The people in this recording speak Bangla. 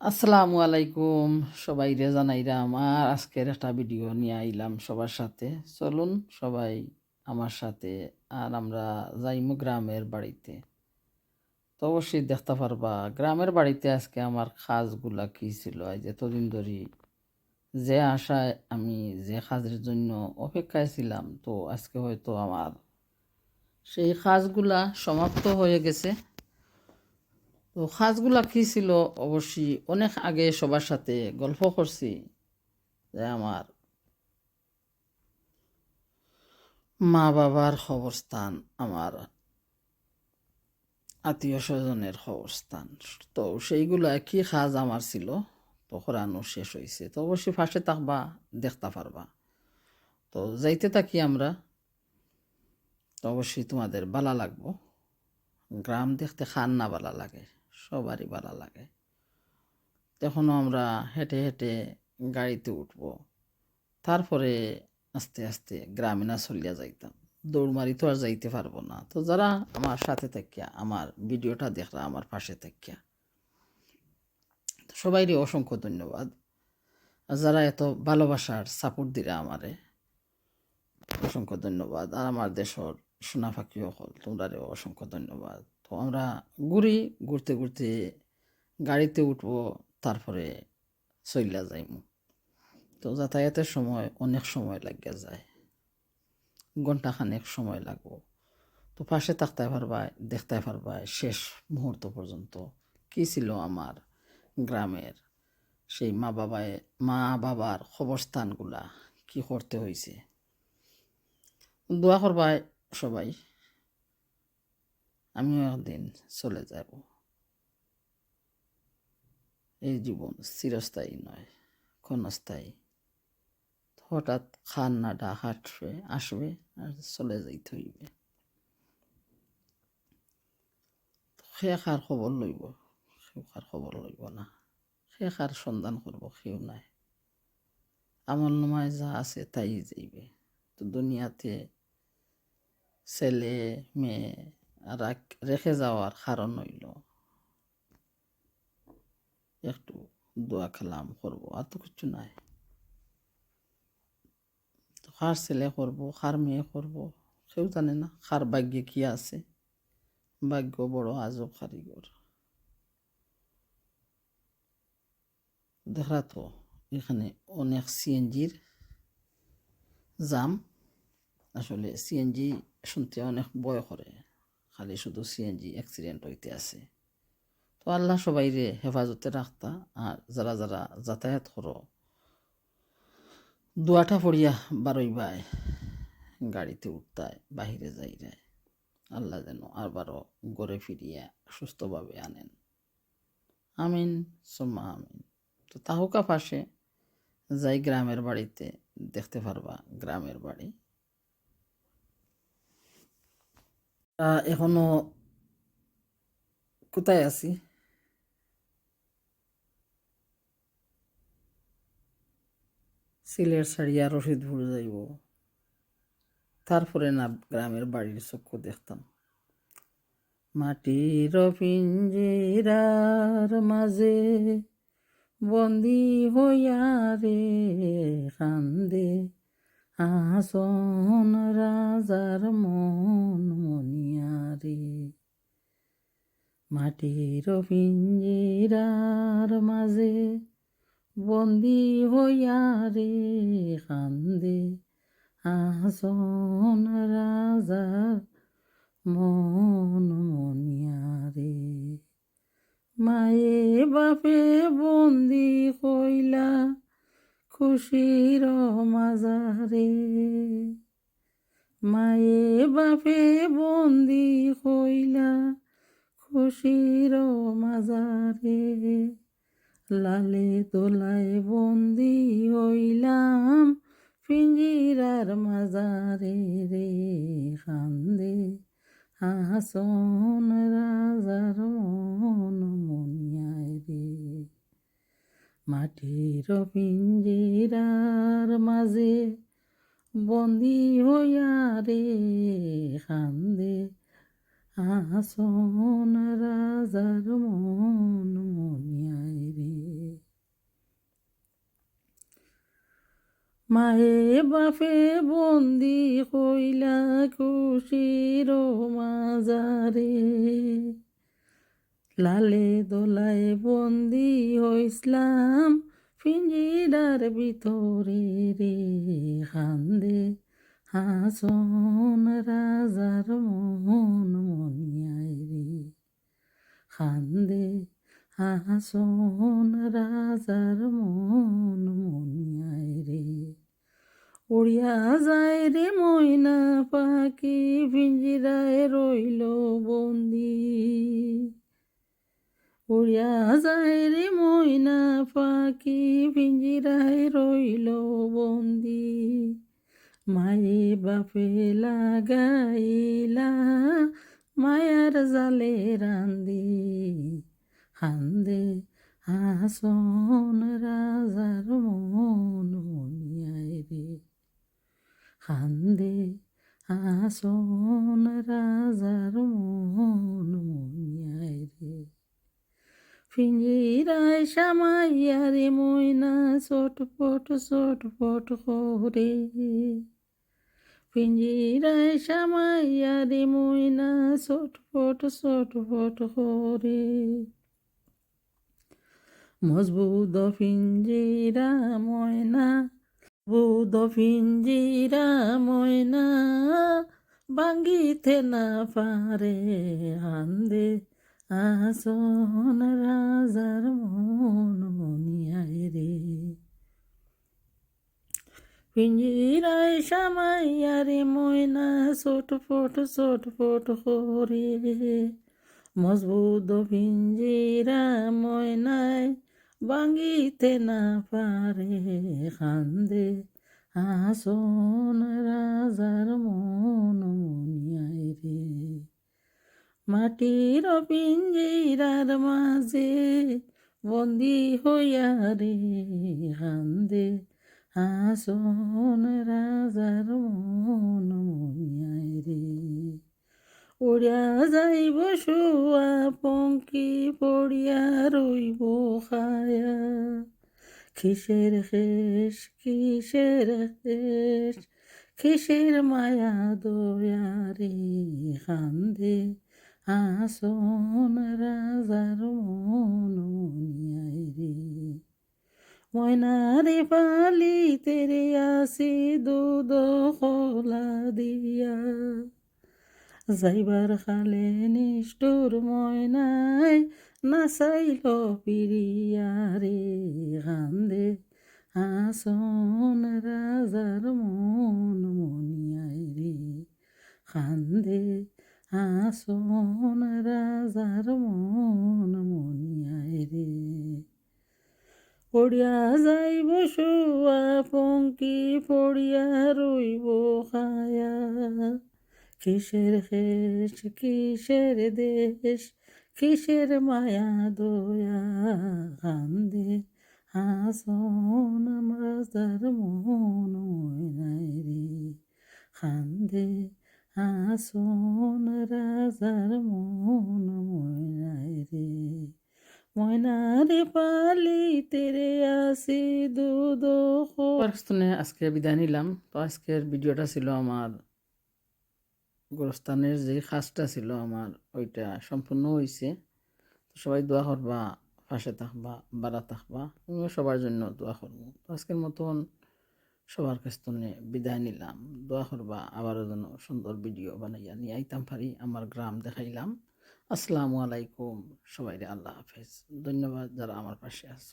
আসসালামু আলাইকুম। সবাই রে জানাইরাম আর আজকের একটা ভিডিও নিয়ে আইলাম সবার সাথে। চলুন সবাই আমার সাথে, আর আমরা যাইমু গ্রামের বাড়িতে। তো অবশ্যই দেখতে পারবা, গ্রামের বাড়িতে আজকে আমার খাজগুলা কী ছিল? আজ এতদিন ধরে যে আশায় আমি যে কাজের জন্য অপেক্ষায় ছিলাম, তো আজকে হয়তো আমার সেই খাজগুলা সমাপ্ত হয়ে গেছে। তো সাজগুলা কি ছিল? অবশ্যই অনেক আগে সবার সাথে গল্প করছি যে আমার মা বাবার খবরস্থান, আমার আত্মীয় স্বজনের খবরস্থান। তো সেইগুলা কি সাজ আমার ছিল? তো করানো শেষ হয়েছে তো অবশ্যই ফার্স্টে থাকবা, দেখতে পারবা। তো যাইতে থাকি আমরা। তো অবশ্যই তোমাদের বালা লাগবো। গ্রাম দেখতে খান না বালা লাগে। সবারই ভালো লাগে। তখনও আমরা হেঁটে হেঁটে গাড়িতে উঠব। তারপরে আস্তে আস্তে গ্রামে না চলিয়া যাইতাম। দৌড়মারি তো আর যাইতে পারব না। তো যারা আমার সাথে থাকিয়া, আমার ভিডিওটা দেখরা, আমার পাশে থাকিয়া। সবাইরই অসংখ্য ধন্যবাদ। আর যারা এত ভালোবাসার সাপোর্ট দিলে আমারে, অসংখ্য ধন্যবাদ। আর আমার দেশর সোনা ফাঁকি হল তোমরারে অসংখ্য ধন্যবাদ। তো আমরা ঘুরি, ঘুরতে ঘুরতে গাড়িতে উঠবো, তারপরে চইলা যাইমু। তো যাতায়াতের সময় অনেক সময় লাগিয়া যায়। ঘন্টাখানেক সময় লাগবো। তো পাশে থাকতে পারবায় দেখতে পারবায় শেষ মুহূর্ত পর্যন্ত কী ছিল আমার গ্রামের? সেই মা বাবায়, মা বাবার খবরস্থানগুলা কি করতে হয়েছে দোয়া করবায় সবাই। আমিও একদিন চলে যাব। এই জীবন চিরস্থায়ী নয়, ক্ষণস্থায়ী। হঠাৎ খান্নাটা হাঁটবে, আসবে আর চলে যাইতে হইবে। সে খার খবর লইব, সেও খার খবর লইব না। সে খার সন্ধান করব, সেও নাই। আমল নমায় যা আছে তাই যাইবে। তো দুনিয়াতে ছেলে, মেয়ে রাখ- যাওয়ার কারণ হইল, একটু দোয়া কালাম করব, আর তো কিছু নাই। কার ছেলে করব, কার মেয়ে করব, কেউ জানে না কার ভাগ্যে কি আছে। ভাগ্য বড় আজব কারিগর। দেখা তো, এখানে অনেক সিএনজির জাম। আসলে সিএনজি শুনতে অনেক ভয় করে। খালি শুধু সিএনজি অ্যাক্সিডেন্ট হইতে আছে। তো আল্লাহ সবাই রে হেফাজতে রাখতা, আর যারা যারা যাতায়াত করো, দুয়াটা পড়িয়া বারোই বাই গাড়িতে উঠতায়, বাহিরে যাই যায় আল্লাহ যেন আবারও গড়ে ফিরিয়া সুস্থভাবে আনেন। আমিন, সোম্মা আমিন। তো তাহুকা পাশে যাই গ্রামের বাড়িতে, দেখতে পারবা গ্রামের বাড়ি। এখনও কোথায় আছি? সিলেট ছাড়িয়া রশিদপুর যাইব। তারপরে না গ্রামের বাড়ির চক্ষু দেখতাম। মাটির পিঞ্জিরার মাঝে বন্দি হইয়া রে কান্দে। আসন রাজার মন মনিয়ারে মাটির পিঞ্জিরার মাঝে বন্দি হইয়া রে কান্দে। আসন রাজার মন মনিয়ারে মায়ে বাপে বন্দি কইলা খুশির মাজারে মায়ে বাপে বন্দি কইলা খুশির মাজারে লালে তোলায় বন্দি হইলাম পিঞ্জিরার মাজারে রে। কান্দে হাসন রাজার মাটির পিঞ্জিরার মাঝে বন্দি হইয়া রে খান্দে আসন রাজার মন মনিয়াই রে। মায়ে বাপে বন্দি কইলা খুশির মাজারে লালে দোলায় বন্দি হইসলাম পিঞ্জিরার ভিতরে রে খান্দে হাসন রাজার মন মনিয়ায় রে। খান্দে হাসন রাজার মন মনিয়ায় রে। উড়িয়া যায় রে ময়না পাখি পিঞ্জিরায় রইল বন্দি। উড়িয়া যায় রে ময়না পাখি পিঞ্জিরায় রইল বন্দি। মায়ে বাপে লাগাইলা মায়ার জালে রান্দি হান্দে হাসন রাজার মন মনিয়ায় রে। হান্দে হাসন রাজার মন মনিয়ায় রে। পিঞ্জিরায় সামাইয়া রে ময়না চটপট চটপট করে। পিঞ্জিরায় সামাইয়া রে ময়না চটপট চটপট করে। মজবুত পিঞ্জিরা ময়না বুদ পিঞ্জিরা ময়না ভাঙ্গিতে না পারে হান্দে আসন রাজার মন মনিয়ায় রে। পিঞ্জিরায় সামাইয়া রে ময়না, ছোটফট ছোটফট করে মজবুত পিঞ্জিরা ময়নায় ভাঙ্গিতে না পারে খান্দে। আসন রাজার মন মনিয়ায় রে। মাটির পিঞ্জিরার মাঝে বন্দি হইয়া রে হান্দে। আসন রাজার মন মনিয়ায় রে। উড়িয়া যাইব শুয়া, পঙ্কি পড়িয়া রইব খায়া। কিসের শেষ কিসের শেষ, কিসের মায়া দয়া রে কান্দে আসন রাজার মন মনিয়ায় রে ময়নারে পালি তেরে আসি দুধ খোলা দিয়া যাইবার খালে নিষ্ঠুর ময়নাই নাচাইল পিরিয়ারে কান্দে আসন রাজার মন মনিয়ায় রে কান্দে আসন রাজার মন মনিয়ায় রে পড়িয়া যাইব শুয়া, পঙ্কি পড়িয়া রইব খায়া। কিসের শেষ কিসের দেশ, কিসের মায়া, দয়া, কান্দে। হাসন রাজার মন ময়নায় রে কান্দে। হাসন রাজার মন ময়নায় রে। ময়নারে পালি তেরে আসি আজকে বিদায় নিলাম। তো আজকের ভিডিওটা ছিল আমার গোরস্থানের যে কাজটা ছিল আমার, ওইটা সম্পূর্ণ হয়েছে সবাই দোয়া করবা, পাশে থাকবা বাড়া থাকবা। তুমিও সবার জন্য দোয়া করব। তো আজকের মতন সবার কাছ থেকে বিদায় নিলাম। দোয়া করবা আবারও যেন সুন্দর ভিডিও বানাইয়া নিয়ে আইতাম পারি, আমার গ্রাম দেখাইলাম। আসসালামু আলাইকুম সবাই আল্লাহ হাফেজ। ধন্যবাদ যারা আমার পাশে আছে।